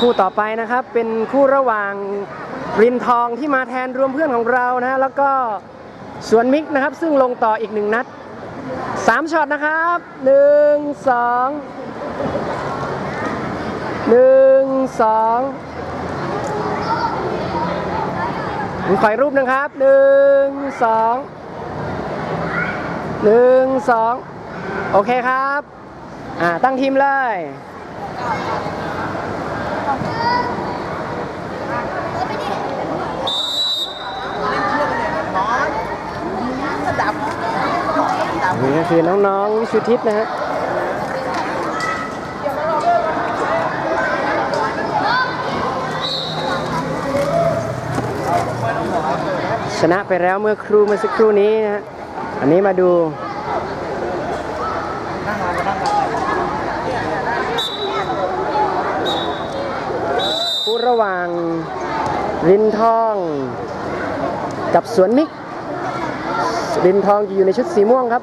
คู่ต่อไปนะครับ เป็นคู่ระหว่างรินทองที่มาแทนรวมเพื่อนของเรานะฮะแล้วก็สวนมิกนะครับ ซึ่งลงต่ออีกหนึ่งนัดสามช็อตนะครับหนึ่งสองหนึ่งสองขออีกรูปนะครับหนึ่งสองหนึ่งสองโอเคครับ อ่า ตั้งทีมเลย นี่ก็คือน้องๆวิชุทิศนะฮะชนะไปแล้วเมื่อครูเมื่อสักครู่นี้นะฮะ อันนี้มาดู ระหว่างรินทอง กับสวนมิกรินทองจะอยู่ในชุดสีม่วงครับ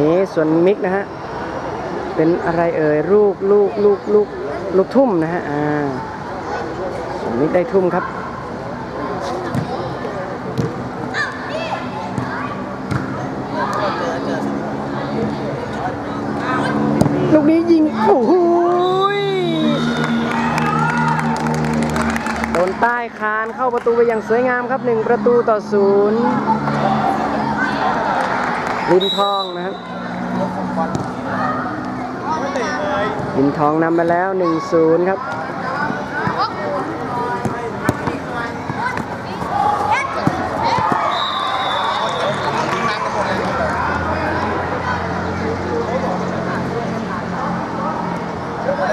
นี้ ส่วนมิกนะฮะ เป็นอะไรเอ่ยลูกลูกลูกลูกลูกทุ่มนะฮะ อ่าส่วนมิกได้ทุ่มครับลูกนี้ยิง โอ้โหยโดนใต้คานเข้าประตูไปอย่างสวยงามครับหนึ่งประตูต่อศูนย์ลินทองนะครับ ลินทองนำมาแล้ว 1-0 ครับ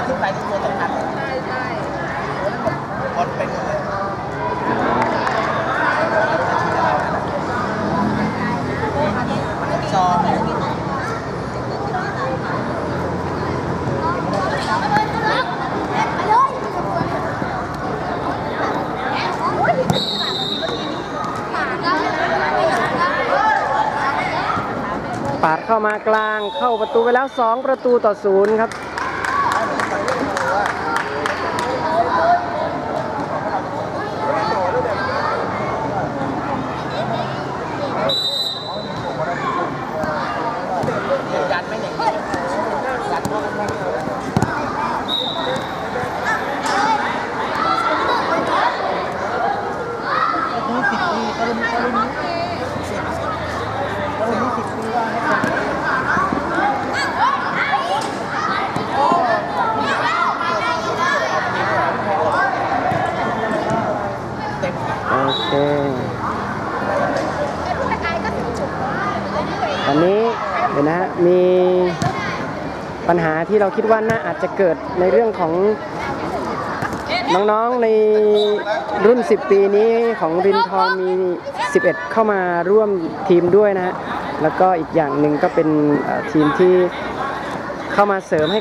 ขึ้นไปทุกตัวสำคัญใช่ใช่บอลเป็นหมดเลยซอง ปาดเข้า มากลางเข้าประตูไปแล้ว 2 ประตูต่อศูนย์ครับยันไม่หนึ่งยันเข้ากำแพง โอ เคตอนนี้เดี๋ยวนะฮะมีปัญหาที่เราคิดว่าน่าอาจจะเกิดในเรื่องของน้องๆในรุ่น 10 ปีนี้ของรินทองมี 11 เข้ามาร่วมทีมด้วยนะฮะแล้วก็อีกอย่างหนึ่งก็เป็นทีมที่เข้ามาเสริมให้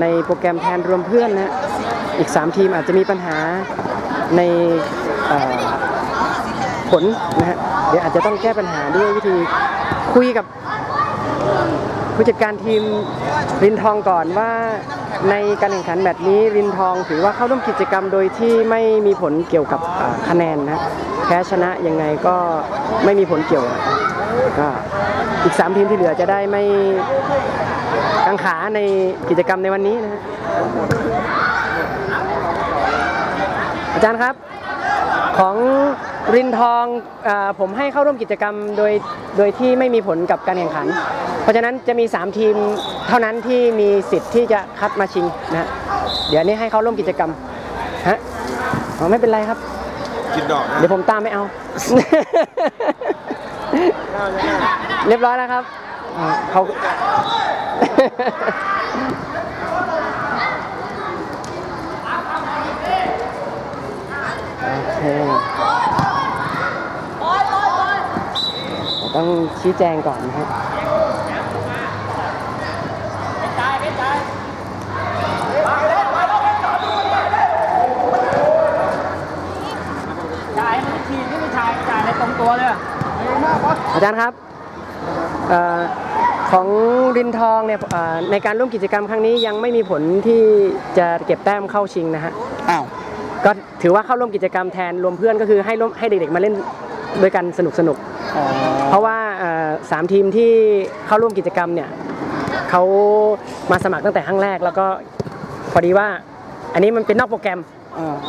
ในโปรแกรมแทนรวมเพื่อนนะฮะอีก 3 ทีมอาจจะมีปัญหาใน ลนะฮะเดี๋ยวอาจจะต้องแก้ปัญหาด้วยวิธีคุยกับผู้จัดการทีมรินทองก่อนว่าในการแข่งขันแบบนี้รินทองถือว่าเข้าร่วมกิจกรรมโดยที่ไม่มีผลเกี่ยวกับคะแนนนะแพ้ชนะยังไงก็ไม่มีผลเกี่ยวก็อีก 3 ทีมที่เหลือจะได้ไม่กังขาในกิจกรรมในวันนี้นะอาจารย์ครับของ รินทองอาผมให้เข้าร่วมกิจกรรมโดยโดยที่ไม่มีผลกับการแข่งขัน เพราะฉะนั้นจะมี 3 ทีมเท่านั้นที่มีสิทธิ์ที่จะคัดมาชิงนะฮะเดี๋ยวนี้ให้เข้าร่วมกิจกรรมฮะอ๋อไม่เป็นไรครับ กินดอกนะเดี๋ยวผมตามไม่เอา เรียบร้อยแล้วครับอ่าเขา โอเค ต้องชี้แจงก่อนนะครับจ่ายมันทีมที่ไม่จ่จ่ายในตงตัวเลยอาจารย์ครับอของรินทองเนี่ยในการร่วมกิจกรรมครั้งนี้ยังไม่มีผลที่จะเก็บแต้มเข้าชิงนะฮะ อ้าว ก็ ถือว่าเข้าร่วมกิจกรรมแทนรวมเพื่อนก็คือให้ร่วมให้เด็กๆมาเล่นด้วยกันสนุกสนุกๆเพราะว่าเอ่อสามทีมที่เข้าร่วมกิจกรรมเนี่ยเขามาสมัครตั้งแต่ครั้งแรก แล้วก็พอดีว่าอันนี้มันเป็นนอกโปรแกรม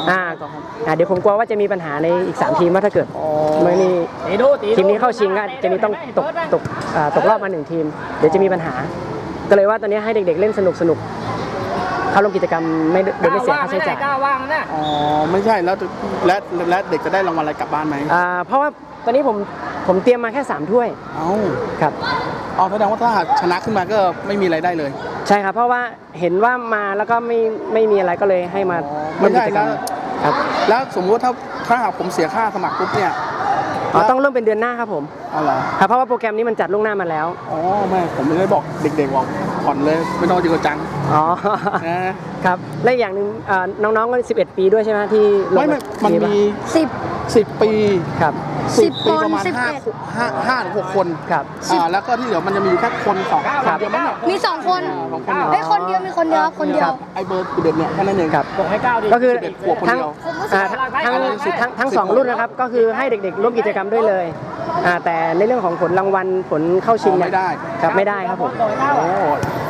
อ่าอ่าเดี๋ยวผมกลัวว่าจะมีปัญหาในอีก 3 ทีมว่าถ้าเกิดไม่นี่ตีดูตีทีมนี้เข้าชิงก็จะมีต้องตกตกอ่าตกรอบมาหนึ่งทีม เดี๋ยวจะมีปัญหา ก็เลยว่าตอนนี้ให้เด็กๆเล่นสนุกสนุกๆ เข้าร่วมกิจกรรมไม่โดยไม่เสียค่าใช้จ่ายกล้าว่างนะอ๋อไม่ใช่แล้วและและเด็กจะได้รางวัลอะไรกลับบ้านไหมอ่าเพราะว่าตอนนี้ผมผมเตรียมมาแค่ 3 ถ้วยเอ้าครับเอาแสดงว่าถ้าหากชนะขึ้นมาก็ไม่มีอะไรได้เลย ใช่ครับ เพราะว่าเห็นว่ามาแล้วก็ไม่ไม่มีอะไรก็เลยให้มาอ๋อร่วมกิจกรรมไม่ได้ครับแล้วสมมติถ้าถ้าหากผมเสียค่าสมัครปุ๊บเนี่ยอ๋อต้องเริ่มเป็นเดือนหน้าครับผมเอาเหรอครับเพราะว่าโปรแกรมนี้มันจัดล่วงหน้ามาแล้วอ๋อไม่ผมไม่ได้บอกเด็กๆบอก ผ่อนเลยไม่ต้องจริงจังอ๋อ นะครับ และอีกอย่างหนึ่งอ่าน้องๆก็ 11 ปีด้วยใช่ไหมที่ลงไม่ไม่มันมี สิบสิบปีครับ สิบปีคนประมาณสิบห้าเอ็ดห้าห้าถึงหกคนครับ อ่าแล้วก็ที่เหลือมันจะมีอยู่แค่คนสองครับนเดียวมั้งเนี่ยมีสองคนสองคนเฮ้ยคนเดียวมีคนเดียวคนเดียวไอเบอร์สิบเอ็ดเนี่ยแค่นั้นเองครับ บอกให้ก้าวดิก็คือ 11ขวบคนทั้งเดียว อ่าทั้งทั้งทั้งสองรุ่นนะครับ ก็คือให้เด็กๆร่วมกิจกรรมด้วยเลยอ่าแต่ในเรื่องของผลรางวัลผลเข้าชิงอ๋อเนี่ยไม่ได้ ครับไม่ได้ครับผม โอ้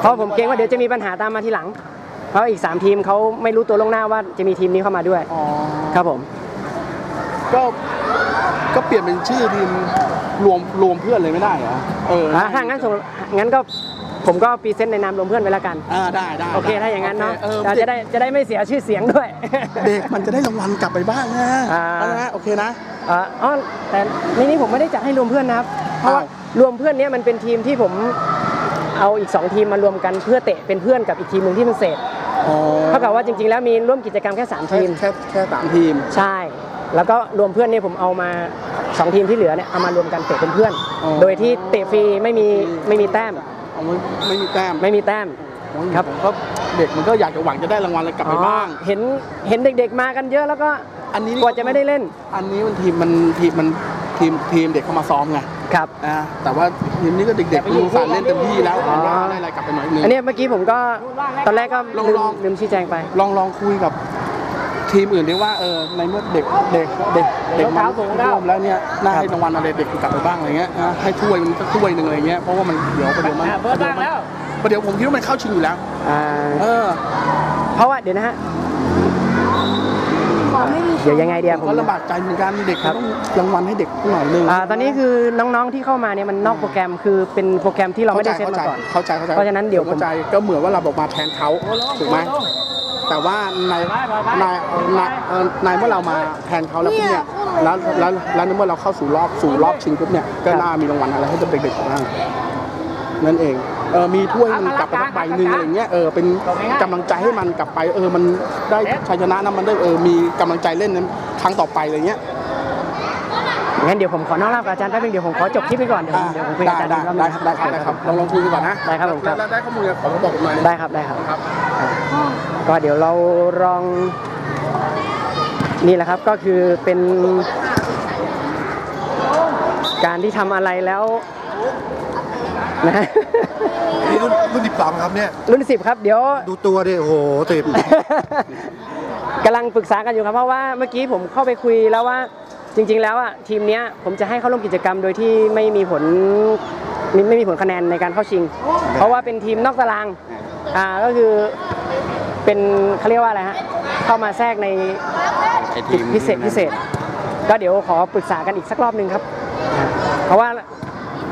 เพราะผมเกรงว่าเดี๋ยวจะมีปัญหาตามมาทีหลัง เพราะอีก 3 ทีมเขาไม่รู้ตัวล่วงหน้าว่าจะมีทีมนี้เข้ามาด้วยอ๋อครับผม ก็ก็เปลี่ยนเป็นชื่อทีมรวมรวมเพื่อนเลยไม่ได้เหรอเอออ่าถ้างั้นส่งงั้นก็ผมก็พรีเซนต์ในนามรวมเพื่อนไว้แล้วกัน อ่าได้ได้โอเคถ้าอย่างนั้นเนาะโอคเออเราจะได้จะได้ไม่เสียชื่อเสียงด้วย เด็กมันจะได้รางวัลกลับไปบ้างนะอ่า เอานะโอเคนะอ่าอ๋อแต่ในนี้ผมไม่ได้จัดให้รวมเพื่อนนะครับ เพราะว่าอ้าว รวมเพื่อนเนี้ยมันเป็นทีมที่ผม เอาอีก 2 ทีมมารวมกันเพื่อเตะเป็นเพื่อนกับอีกทีมหนึ่งที่มันเศษอ๋อเท่ากับว่าจริง ๆ แล้วมีร่วมกิจกรรมแค่3แค่ทีม แค่แค่สามทีม ใช่ แล้วก็รวมเพื่อนเนี่ยผมเอามา 2 ทีมที่เหลือเนี่ยเอามารวมกันเตะเป็นเพื่อน อ๋อ โดยที่เตะฟรีไม่มีไม่มีแต้ม เอาไม่ไม่มีแต้มไม่มีแต้มครับก็เด็กมันก็อยากจะหวังจะได้รางวัลอะไรกลับไปบ้าง อ๋อเห็นเห็นเด็กๆมากันเยอะแล้วก็อันนี้กว่าจะไม่ได้เล่น อันนี้มันทีมมันทีมมันทีมทีมเด็กเข้ามาซ้อมไง ครับอ่าแต่ว่าทีมนี้ก็เด็กๆมันสารเล่นเต็มที่แล้วอ๋อได้อะไรกลับไปหน่อยนึงอันเนี้ยเมื่อกี้ผมก็ตอนแรกก็ลองลืมลองลืมชี้แจงไป ลองลองคุยกับทีมอื่นดีว่าเออในเมื่อเด็กเด็กเด็กเด็กมาร่วมแล้วเนี่ยน่าให้รางวัลอะไรเด็กกลับไปบ้างอะไรเงี้ยนะให้ถ้วยมันสักถ้วยหนึ่งอะไรเงี้ยเพราะว่ามันเดี๋ยวประเดี๋ยวมันเบิร์ดบ้างแล้วประเดี๋ยวผมคิดว่ามันเข้าชิงอยู่แล้วอ่าเออ เพราะว่าเดี๋ยวนะฮะ เดี๋ยวยังไงเดียวผม ก็ลำบากใจเหมือนกันเด็กครับต้องรางวัลให้เด็กหน่อยนึง อ่าตอนนี้คือน้องๆที่เข้ามาเนี่ยมันนอกโปรแกรมคือเป็นโปรแกรมที่เราไม่ได้เซตมาก่อน เข้าใจเข้าใจเพราะฉะนั้นเดี๋ยวผม เข้าใจก็เหมือนว่าเราบอกมาแทนเขาถูกไหมแต่ว่าในในในเอ่อในเมื่อเรามาแทนเขาแล้วปุ๊บเนี่ยแล้วแล้วแล้วเมื่อเราเข้าสู่รอบสู่รอบชิงปุ๊บเนี่ยก็น่ามีรางวัลอะไรให้เด็กๆบ้างนั่นเอง เออมีถ้วยมันกลับไปสักใบหนึ่งอะไรเงี้ยเออเป็นกำลังใจให้มันกลับไป เออมันได้ชัยชนะนะมันได้เออมีกำลังใจเล่นนั้นครั้งต่อไปอะไรเงี้ย งั้นเดี๋ยวผมขอนอกรอบกับอาจารย์แป๊บนึงเดี๋ยวผมขอจบคลิปไปก่อนเดี๋ยวผมเดี๋ยวผมคุยกับได้อาจารย์ได้อีกรอบนึได้งได้ครับได้ครับลองลองคุยกันก่อนนะได้ครับผมครับ แล้วได้ข้อมูลขอมาบอกผมหน่อยนะได้ครับได้ครับ ครับ ก็เดี๋ยวเราลองนี่แหละครับก็คือเป็นการที่ทำอะไรแล้วนะ นี่รุ่นรุ่นสิบสองครับเนี่ย รุ่นสิบครับเดี๋ยว ดูตัวดิโอ้โหสิบ กำลังปรึกษากันอยู่ครับ เพราะว่าเมื่อกี้ผมเข้าไปคุยแล้วว่าจริง ๆ แล้วอะทีมเนี้ยผมจะให้เข้าร่วมกิจกรรมโดยที่ไม่มีผลไม่ไม่มีผลคะแนนในการเข้าชิง เพราะว่าเป็นทีมนอกตารางอ่าก็คือเป็นเขาเรียกว่าอะไรฮะเข้ามาแทรกในไอ้ทีมพิเศษพิเศษ ก็เดี๋ยวขอปรึกษากันอีกสักรอบหนึ่งครับ เพราะว่า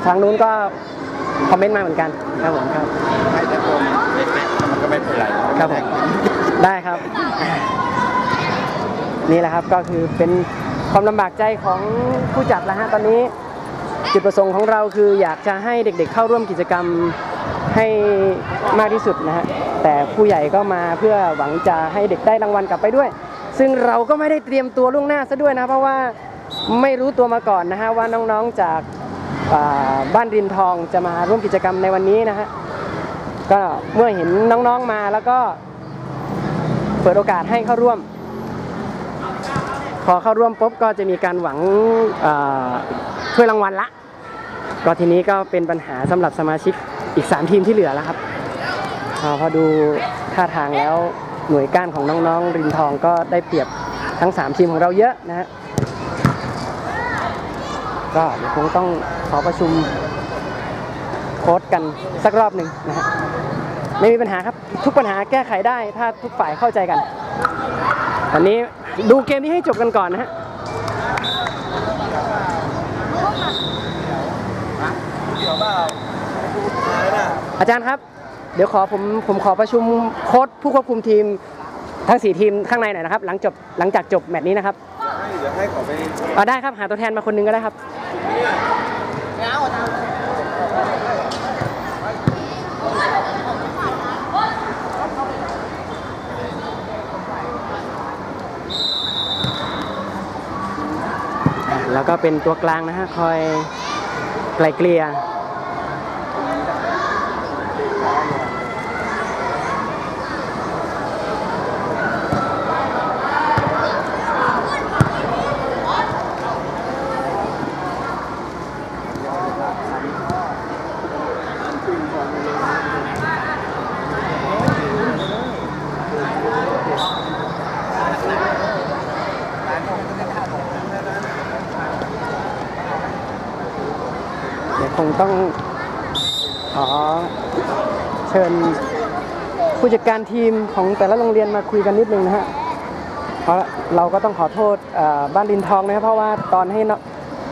ทางนู้นก็ คอมเมนต์มาเหมือนกันครับผมครับให้แต่ตัวเล็กๆมันก็ไม่เป็นไรครับผมได้ครับ นี่แหละครับก็คือเป็นความลำบากใจของผู้จัดแล้วฮะตอนนี้จุดประสงค์ของเราคืออยากจะให้เด็กๆเข้าร่วมกิจกรรมให้มากที่สุดนะฮะแต่ผู้ใหญ่ก็มาเพื่อหวังจะให้เด็กได้รางวัลกลับไปด้วย ซึ่งเราก็ไม่ได้เตรียมตัวล่วงหน้าซะด้วยนะ เพราะว่าไม่รู้ตัวมาก่อนนะฮะว่าน้องๆจาก บ้านรินทองจะมาร่วมกิจกรรมในวันนี้นะฮะก็เมื่อเห็นน้องๆมาแล้วก็เปิดโอกาสให้เข้าร่วม พอเข้าร่วมปุ๊บก็จะมีการหวังเอ่อถ้วยรางวัลละ ก็ทีนี้ก็เป็นปัญหาสำหรับสมาชิกอีก 3 ทีมที่เหลือแล้วครับพอดูท่าทางแล้วหน่วยก้านของน้องๆ รินทองก็ได้เปรียบทั้ง 3 ทีมของเราเยอะนะฮะ ก็เดี๋ยวคงต้องขอประชุมโค้ดกันสักรอบหนึ่งนะฮะไม่มีปัญหาครับ ทุกปัญหาแก้ไขได้ถ้าทุกฝ่ายเข้าใจกันวันนี้ดูเกมนี้ให้จบกันก่อนนะฮะอาจารย์ครับ เดี๋ยวขอผมผมขอประชุมโค้ดผู้ควบคุมทีมทั้ง4ทีมข้างในหน่อยนะครับ หลังจบหลังจากจบแมตช์นี้นะครับเดี๋ยวให้ขอไปเอาได้ครับหาตัวแทนมาคนหนึงก็ได้ครับ แล้วก็เป็นตัวกลางนะฮะ คอยไกลเกลี่ย ต้องขอเชิญผู้จัดการทีมของแต่ละโรงเรียนมาคุยกันนิดนึงนะฮะเพราะเราก็ต้องขอโทษบ้านดินทองนะครับเพราะว่าตอนให้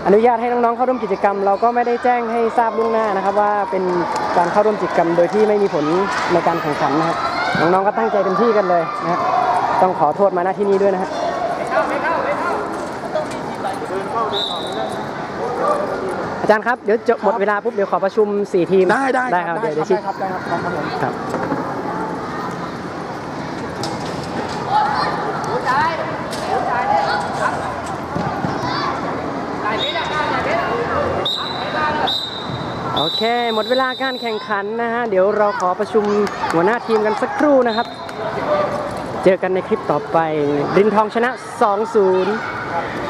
อนุญาตให้น้องๆเข้าร่วมกิจกรรม เราก็ไม่ได้แจ้งให้ทราบล่วงหน้านะครับ ว่าเป็นการเข้าร่วมกิจกรรมโดยที่ไม่มีผลในการแข่งขันนะฮะน้องๆก็ตั้งใจเต็มที่กันเลยนะต้องขอโทษมาณที่นี้ด้วยนะฮะอา จารย์ครับเดี๋ยวจบหมดเวลาปุ๊บเดี๋ยวขอประชุม 4 ทีมได้ได้ได้ครับเดี๋ยวเดี๋ยวชี้ได้ครับได้ครับได้ครับผมครับโอเค หมดเวลาการแข่งขันนะฮะ เดี๋ยวเราขอประชุมหัวหน้าทีมกันสักครู่นะครับ เจอกันในคลิปต่อไปรินทองชนะ 2-0